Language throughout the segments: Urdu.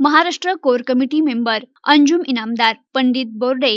Maharashtra core committee member Anjum Inamdar Pandit Borde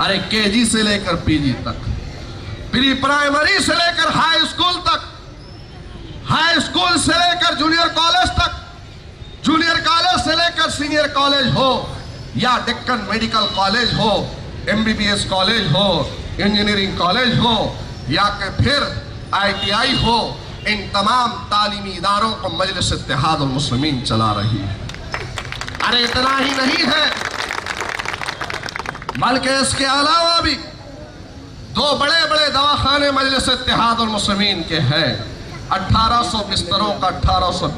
ارے کے جی سے لے کر پی جی تک، پری پرائمری سے لے کر ہائی اسکول تک، ہائی اسکول سے لے کر جونیئر کالج تک، جونیئر کالج سے لے کر سینئر کالج ہو، یا ڈکن میڈیکل کالج ہو، M B B S college ہو، انجینئرنگ کالج ہو، یا کہ پھر آئی ٹی آئی ہو، ان تمام تعلیمی اداروں کو مجلس اتحاد المسلمین چلا رہی ہے۔ ارے اتنا ہی نہیں ہے بلکہ اس کے علاوہ بھی دو بڑے بڑے دواخانے مجلس اتحاد المسلمین کے ہیں۔ اٹھارہ سو بستروں کا اٹھارہ سو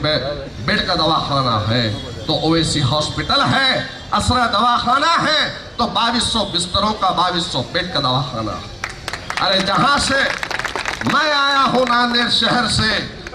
بیڈ کا دواخانہ ہے۔ تو اویسی ہاسپٹل ہے، اسرہ دواخانہ ہے، تو باویس سو بستروں کا باویس سو بیڈ کا دواخانہ۔ ارے جہاں سے میں آیا ہوں ناندیر شہر سے،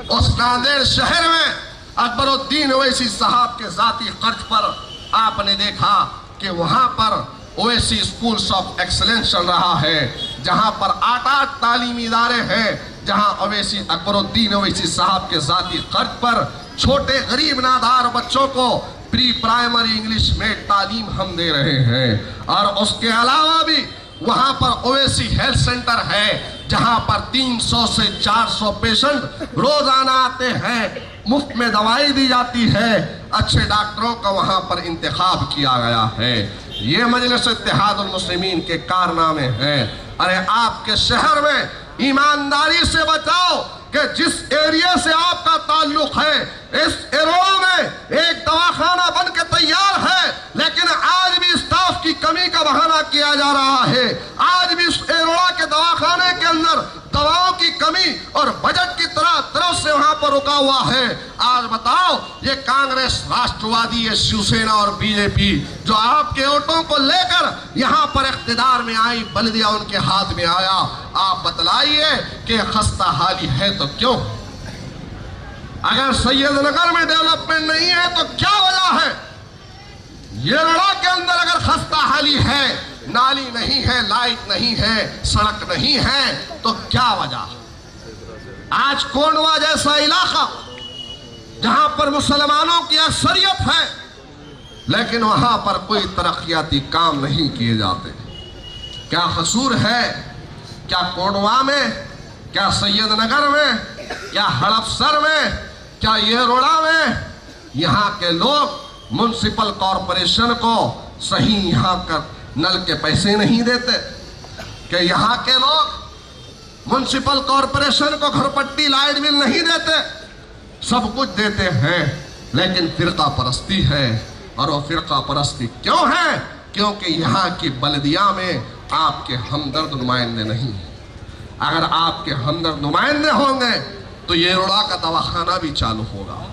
اس ناندیر شہر میں اکبر الدین اویسی صاحب کے ذاتی قرض پر آپ نے دیکھا کہ وہاں پر اویسی سکولز آف ایکسلنس چل رہا ہے، جہاں پر آٹھ آٹھ تعلیمی ادارے ہیں، جہاں اویسی اکبر الدین اویسی صاحب کے ذاتی قرد پر چھوٹے غریب نادار بچوں کو پری پرائمری انگلیش میں تعلیم ہم دے رہے ہیں۔ اور اس کے علاوہ بھی وہاں پر اویسی ہیلتھ سینٹر ہے، جہاں پر تین سو سے چار سو پیشنٹ روزانہ آتے ہیں، مفت میں دوائی دی جاتی ہے۔ اچھے ڈاکٹروں کا وہاں پر انتخاب کیا گیا ہے۔ یہ مجلس اتحاد المسلمین کے کارنامے ہیں۔ ارے، آپ کے شہر میں ایمانداری سے بتاؤ کہ جس ایریا سے آپ کا تعلق ہے، اس ایرو میں ایک دواخانہ بن کے تیار ہے۔ کو رکا ہوا ہے۔ آج بتاؤ، یہ کانگریس راشٹروادی، یہ سیوسینہ اور بی جے پی جو آپ کے ووٹوں کو لے کر یہاں پر اقتدار میں آئی، بلدیہ ان کے ہاتھ میں آیا۔ آپ بتلائیے کہ خستہ حالی ہے تو کیوں؟ اگر سید نگر میں ڈیولپمنٹ نہیں ہے تو کیا وجہ ہے؟ یلڑا کے اندر اگر خستہ حالی ہے، نالی نہیں ہے، لائٹ نہیں ہے، سڑک نہیں ہے، تو کیا وجہ ہے؟ آج کونڈوا جیسا علاقہ جہاں پر مسلمانوں کی اکثریت ہے، لیکن وہاں پر کوئی ترقیاتی کام نہیں کیے جاتے۔ کیا خصور ہے؟ کیا کونڈوا میں؟ کیا سید نگر میں؟ کیا ہڑپ سر میں؟ کیا یہ روڑا میں؟ یہاں کے لوگ منسپل کارپوریشن کو صحیح یہاں کر نل کے پیسے نہیں دیتے۔ کہ یہاں کے لوگ منسپل کارپوریشن کو گھر پٹی لائٹ بل نہیں دیتے۔ سب کچھ دیتے ہیں، لیکن فرقہ پرستی ہے۔ اور وہ فرقہ پرستی کیوں ہے؟ کیونکہ یہاں کی بلدیا میں آپ کے ہمدرد نمائندے نہیں ہیں۔ اگر آپ کے ہمدرد نمائندے ہوں گے، تو یہ روڑا کا دواخانہ بھی چالو ہوگا۔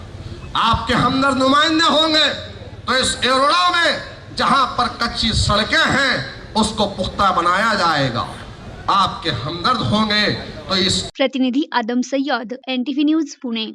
آپ کے ہمدرد نمائندے ہوں گے، تو اس ایروڑا میں جہاں پر کچی سڑکیں ہیں، اس کو پختہ بنایا جائے گا۔ آپ کے ہمدرد ہوں گے تو اس Pratinidhi Adam Syed N T V news, Pune.